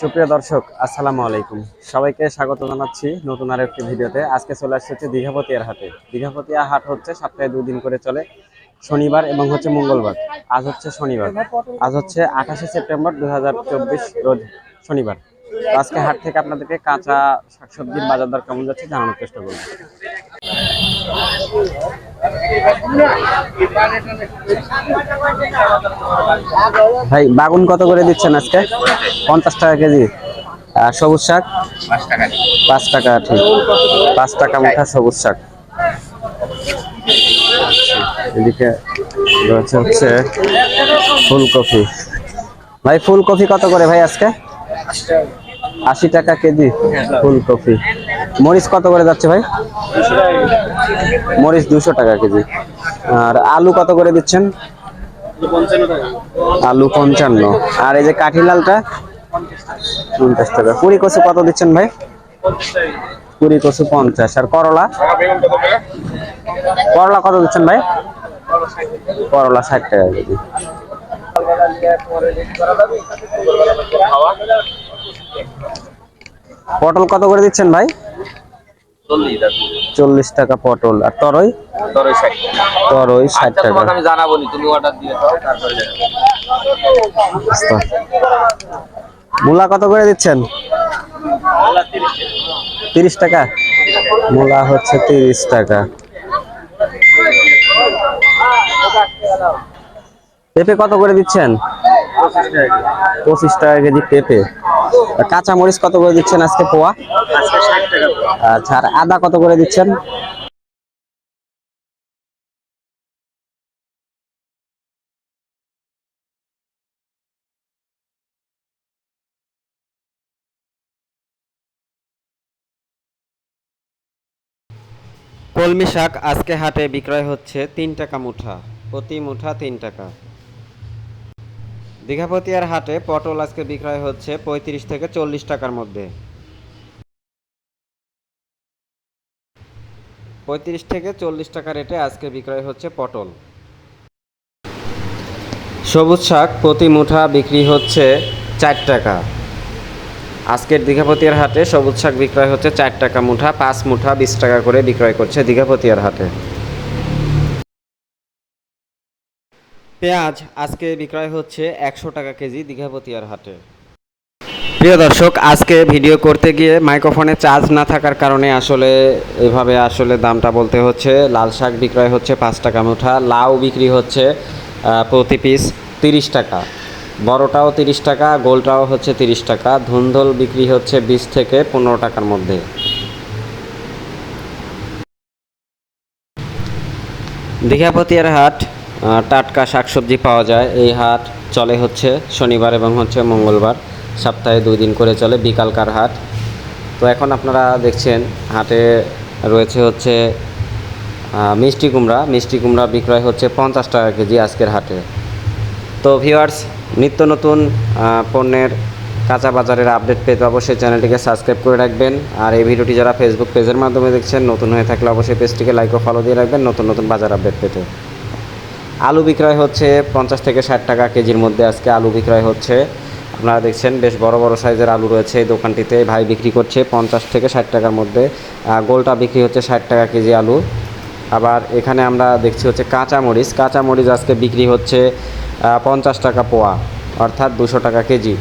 সুপ্রিয় দর্শক, আসসালামু আলাইকুম। সবাইকে স্বাগত জানাচ্ছি নতুন আর একটি ভিডিওতে। আজকে চলে আসছে হচ্ছে দীঘাপতিয়ার হাটে। দীঘাপতিয়া হাট হচ্ছে সপ্তাহে দুদিন করে চলে, শনিবার এবং হচ্ছে মঙ্গলবার। আজ হচ্ছে শনিবার। আজ হচ্ছে আঠাশে সেপ্টেম্বর দু হাজার চব্বিশ রোজ শনিবার। আজকে হাট থেকে আপনাদেরকে কাঁচা শাকসবজির বাজার দর কেমন যাচ্ছে জানানোর চেষ্টা করব। ভাই, বাগুন কত করে দিচ্ছেন আজকে? পঞ্চাশ টাকা কেজি। আর সবুজ শাক? পাঁচ টাকা, ঠিক। পাঁচ টাকা মুঠা সবুজ শাক। এদিকে রয়েছে হচ্ছে ফুলকপি। ভাই, ফুলকপি কত করে ভাই আজকে? আশি টাকা কেজি ফুলকপি। মরিচ কত করে যাচ্ছে ভাই? মরিচ দুশো টাকা কেজি। আর আলু কত করে দিচ্ছেন? আলু পঞ্চান্ন। আর এই যে কাঠি লালটা? পঞ্চাশ টাকা। কুড়ি কচু কত দিচ্ছেন ভাই? কুড়ি কচু পঞ্চাশ। আর করলা? করলা কত দিচ্ছেন ভাই? করলা ষাট টাকা কেজি। পটল কত করে দিচ্ছেন ভাই? চল্লিশ টাকা পটল। আর তরই? তরই ষাট টাকা। আমি জানাব তুমি অর্ডার দিয়ে দাও তারপরে জানাব। আচ্ছা। মূলা কত করে দিচ্ছেন? তিরিশ টাকা। মূলা হচ্ছে তিরিশ টাকা। পেঁপে কত করে দিচ্ছেন? পঁচিশ টাকা কেজি পেঁপে। কাঁচা মরিচ কত করে দিচ্ছেন আজকে পোয়া। আচ্ছা আর আদা কত করে দিচ্ছেন? কলমি শাক আজকে হাটে বিক্রয় হচ্ছে তিন টাকা মুঠা। প্রতি মুঠা তিন টাকা। দীঘাপতিয়ার হাটে পটল আজকে বিক্রয় হচ্ছে পঁয়ত্রিশ থেকে চল্লিশ টাকার মধ্যে। পঁয়ত্রিশ থেকে চল্লিশ টাকা রেটে আজকে বিক্রয় হচ্ছে পটল। সবুজ শাক প্রতি মুঠা বিক্রি হচ্ছে চার টাকা। আজকের দীঘাপতিয়ার হাটে সবুজ শাক বিক্রয় হচ্ছে চার টাকা মুঠা, পাঁচ মুঠা বিশ টাকা করে বিক্রয় করছে দীঘাপতিয়ার হাটে। পেঁয়াজ আজকে বিক্রয় হচ্ছে একশো টাকা কেজি দীঘাপতিয়ার হাটে। প্রিয় দর্শক, আজকে ভিডিও করতে গিয়ে মাইক্রোফোনে চার্জ না থাকার কারণে আসলে এভাবে আসলে দামটা বলতে হচ্ছে। লাল শাক বিক্রয় হচ্ছে পাঁচ টাকা মুঠা, লাউ বিক্রি হচ্ছে প্রতি পিস তিরিশ টাকা। বড়টাও তিরিশ টাকা, গোলটাও হচ্ছে তিরিশ টাকা। ধুন্দল বিক্রি হচ্ছে বিশ থেকে পনেরো টাকার মধ্যে। দীঘাপতিয়ার হাট টাটকা শাকসবজি পাওয়া যায়। এই হাট চলে হচ্ছে শনিবার এবং হচ্ছে মঙ্গলবার। সপ্তাহে দুই দিন করে চলে বিকালকার হাট। তো এখন আপনারা দেখছেন, হাটে রয়েছে হচ্ছে মিষ্টি কুমড়া। মিষ্টি কুমড়া বিক্রয় হচ্ছে পঞ্চাশ টাকা কেজি আজকের হাটে। তো ভিউয়ার্স, নিত্য নতুন পণ্যের কাঁচা বাজারের আপডেট পেতে অবশ্যই চ্যানেলটিকে সাবস্ক্রাইব করে রাখবেন। আর এই ভিডিওটি যারা ফেসবুক পেজের মাধ্যমে দেখছেন, নতুন হয়ে থাকলে অবশ্যই পেজটিকে লাইক ও ফলো দিয়ে রাখবেন নতুন নতুন বাজার আপডেট পেতে। আলু বিক্রয় হচ্ছে পঞ্চাশ থেকে ষাট টাকা কেজির মধ্যে আজকে আলু বিক্রয় হচ্ছে। আপনারা দেখছেন, বেশ বড় বড় সাইজের আলু রয়েছে এই দোকানটিতে। ভাই বিক্রি করছে পঞ্চাশ থেকে ষাট টাকার মধ্যে। গোলটা বিক্রি হচ্ছে ষাট টাকা কেজি আলু। আবার এখানে আমরা দেখছি হচ্ছে কাঁচামরিচ কাঁচা মরিচ আজকে বিক্রি হচ্ছে পঞ্চাশ টাকা পোয়া, অর্থাৎ দুশো টাকা কেজি।